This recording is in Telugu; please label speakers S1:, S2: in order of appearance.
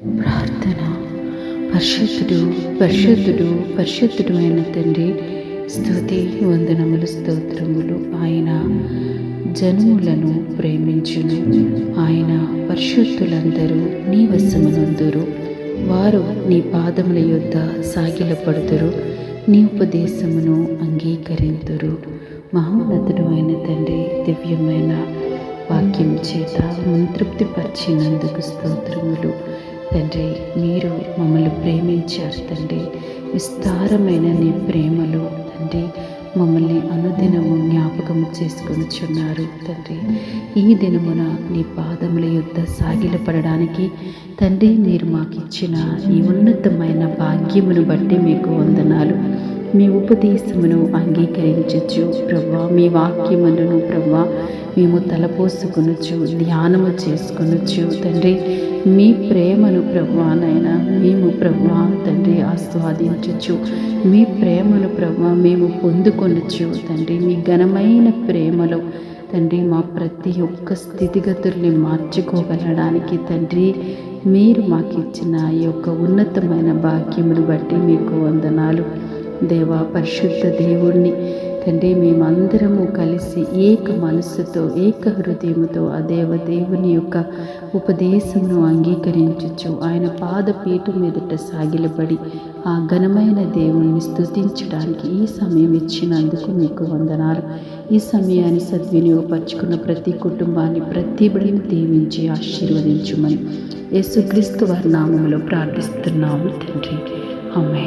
S1: ప్రార్థన. పరిశుద్ధుడు పరిశుద్ధుడు పరిశుద్ధుడు అయిన తండ్రి స్థుతి వందనములు స్తోత్రములు ఆయన జనములను ప్రేమించును. ఆయన పరిశుద్ధులందరూ నీ వశమునందురు. వారు నీ పాదముల యొద్ద సాగిలపడుదురు. నీ ఉపదేశమును అంగీకరింతురు మహోన్నతుడు అయిన తండ్రి దివ్యమైన వాక్యం చేత మనం తృప్తిపరిచినందుకు స్తోత్రములు. తండ్రి మీరు మమ్మల్ని ప్రేమించారు తండ్రి. విస్తారమైన నీ ప్రేమలో తండ్రి మమ్మల్ని అనుదినము జ్ఞాపకము చేసుకొనిచున్నారు తండ్రి. ఈ దినమున నీ పాదముల యుద్ధ సాగిలపడడానికి తండ్రి మీరు మాకు ఇచ్చిన ఈ ఉన్నతమైన భాగ్యమును బట్టి మీకు వందనాలు. మీ ఉపదేశమును అంగీకరించచ్చు. ప్రభా మీ వాక్యములను ప్రభా మేము తలపోసుకొనొచ్చు ధ్యానము చేసుకొనొచ్చు తండ్రి మీ ప్రేమను ప్రభానైనా మేము ప్రభా తండ్రి ఆస్వాదించచ్చు మీ ప్రేమను ప్రభా మేము పొందుకొనొచ్చు తండ్రి మీ ఘనమైన ప్రేమలో తండ్రి మా ప్రతి ఒక్క స్థితిగతుల్ని మార్చుకోగలడానికి తండ్రి మీరు మాకు ఇచ్చిన ఈ యొక్క ఉన్నతమైన భాగ్యమును బట్టి మీకు వందనాలు. దేవా పరిశుద్ధ దేవుణ్ణి తండ్రి మేమందరము కలిసి ఏక మనస్సుతో ఏక హృదయముతో ఆ దేవ దేవుని యొక్క ఉపదేశమును అంగీకరించచ్చు ఆయన పాదపీఠం మీదట సాగిలబడి ఆ ఘనమైన దేవుణ్ణి స్థుతించడానికి ఈ సమయం ఇచ్చినందుకు మీకు వందనాలు. ఈ సమయాన్ని సద్వినియోగపరుచుకున్న ప్రతి కుటుంబాన్ని ప్రతి బిడ్డని దీవించి ఆశీర్వదించుమని యేసుక్రీస్తు వారి నామంలో ప్రార్థిస్తున్నాము తండ్రి. అమ్మే